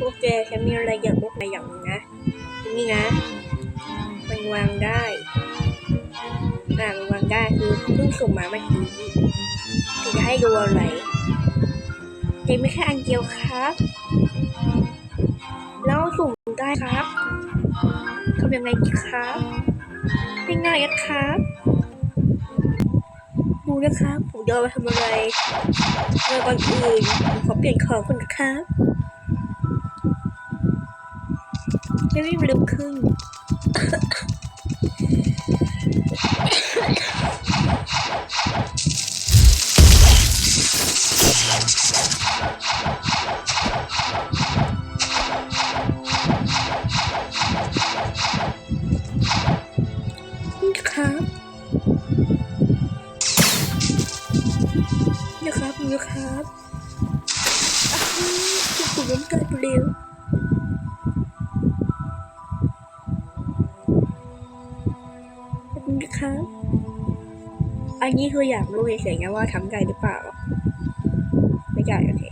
พวกแกฉันมีอะไรอย่างพวกนายอย่างนึงนะนี่นะ มันวางได้อ่ามันวางได้คือเพิ่งส่งมาเมื่อกี้จะให้ดูอะไรเด็กไม่แค่อันเดียวครับ แล้วสุ่มได้ครับทำยังไงดีครับง่ายๆนะครับดูนะครับผมจะเอาไปทำอะไรเมื่อก่อนอื่นผมขอเปลี่ยนของก่อนนะครับ ไม่วิ่งเร็วขึ้นนี่ครับนี่ครับนี่ครับอ้าวคุณปู่ล้มตายไปเร็ว นี่ครับอันนี้คืออยากรู้เฉยๆนะว่าทำได้หรือเปล่า ไม่ได้โอเค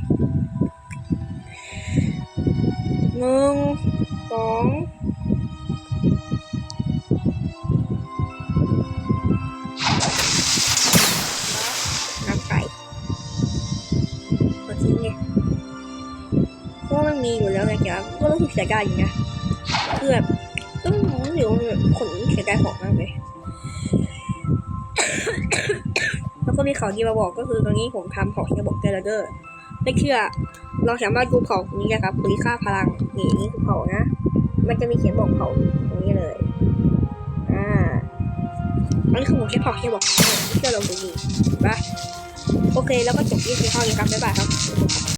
หนึ่งสองน้ำไปกดทิ้งไงเพราะมันมีอยู่แล้วไงจ๊ะก็รู้สึกเสียดายอยู่นะคือแบบต้องรู้สึกว่าขนเสียดายของมากเลย มีข่าวดีมาบอกก็คือตอนนี้ผมทำของที่บอกเจอเดอร์ไม่เชื่อเราสามารถดูเผาตรงนี้นะครับปุ๋ยค่าพลังนี่นี่คือเผานะ มันจะมีเขียนบอกเผาตรงนี้เลย อ่า อันนี้คือผมแค่เผาแค่บอกไม่เชื่อลองดูดีไปะโอเค แล้วก็จบที่คือข้อนี้ครับบ๊ายบายครับ